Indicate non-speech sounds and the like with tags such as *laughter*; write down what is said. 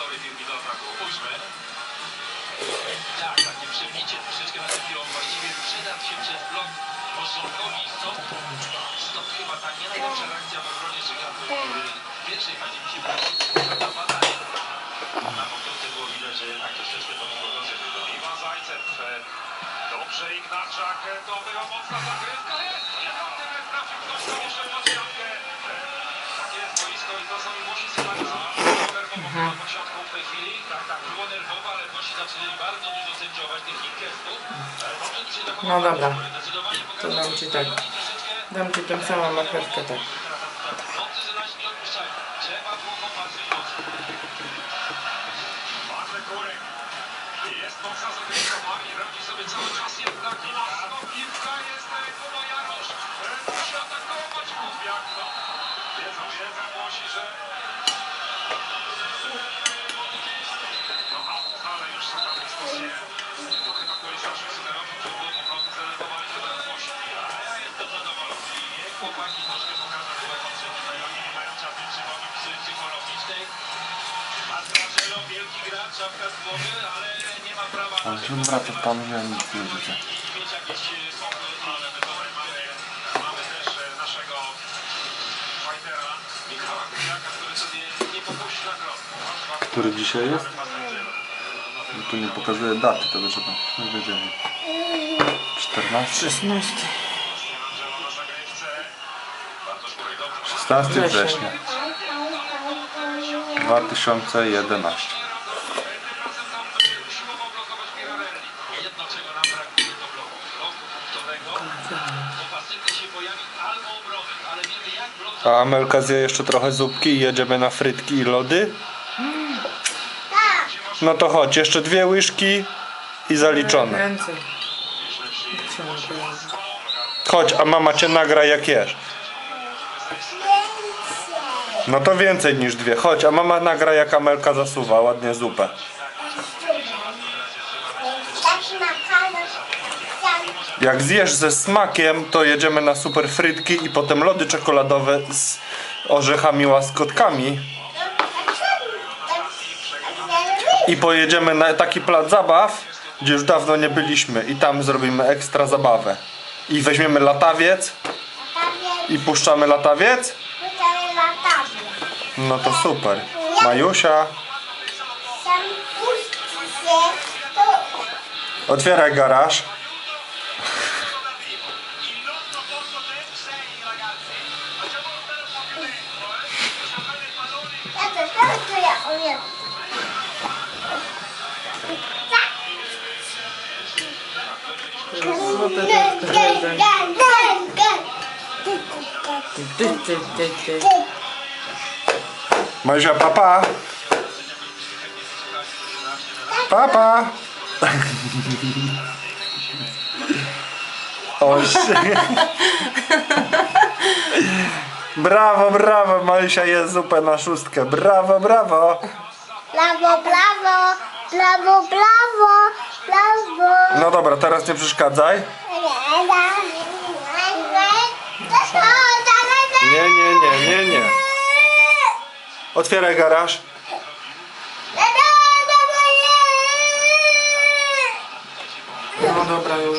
dobrej piłki do ataku. Spójrzmy. Tak, takie przewinicie troszeczkę nastąpiło. Właściwie przydał się przez blok Oszonkowi. Stąd, stąd chyba ta nie najlepsza reakcja w obronie który w pierwszej fazie mi się. Na powtórce było widać, że jednak troszeczkę to mogło gorzej wyglądać. Iwan Zajcew. Dobrze Ignaczak. To była mocna zagrywka. Jest! Jeden trafił ktoś tam jeszcze pod siatkę. E, Tak jest boisko i to są Włosi sygnalizują. Było nerwowo pod siatką w tej chwili. Tak, tak. Było nerwowo, ale Włosi zaczęli bardzo dużo sędziować tych ich gestów. E, No dobra. To pokazał, dam ci tak. Dam ci tą samą marchewkę tak. Trzeba było popatrzeć mocno. Marle Kurek. Jest mocna zagrywka. Mari robi sobie cały czas jednak mocno. Piłka jest Kuba Jarosz. Musi atakować Kubiak. No. Wiedzą, wiedzą Włosi, że... No, a- ale już są tam dyskusje. Bo chyba koleżanki sugerują, że było po prostu zdenerwowanie się teraz Włosi. Ale ja jestem zadowolony. Chłopaki troszkę pokażą byłe potrzeby. Oni nie mają czasem przypomnieć psychologicznej. Mastrangelo, wielki gracz, czapka z głowy, ale Ale się wraca tam, ja nic nie widzę. który dzisiaj jest? No tu nie pokazuje daty tego, żeby nie wiedzieli. 14? 16. Angelo na zagrywce. Bartosz Kurek dobrze 16 września 2011. A Amelka zje jeszcze trochę zupki i jedziemy na frytki i lody? No to chodź, jeszcze dwie łyżki i zaliczone. Chodź, a mama cię nagra jak jesz. No to więcej niż dwie. Chodź, a mama nagra jak Amelka zasuwa ładnie zupę. Jak zjesz ze smakiem, to jedziemy na super frytki i potem lody czekoladowe z orzechami łaskotkami. I pojedziemy na taki plac zabaw, gdzie już dawno nie byliśmy i tam zrobimy ekstra zabawę. I weźmiemy latawiec i puszczamy latawiec. No to super. Majusia, otwieraj garaż. bien. Mange à papa. Hein. Papa. *laughs* oh, shit. *laughs* brawo, brawo, Majusia jest zupę na szóstkę. Brawo, brawo. Brawo, brawo, brawo, brawo, brawo. No dobra, teraz nie przeszkadzaj. Nie, nie, nie, nie, nie. Otwieraj garaż. No dobra, już.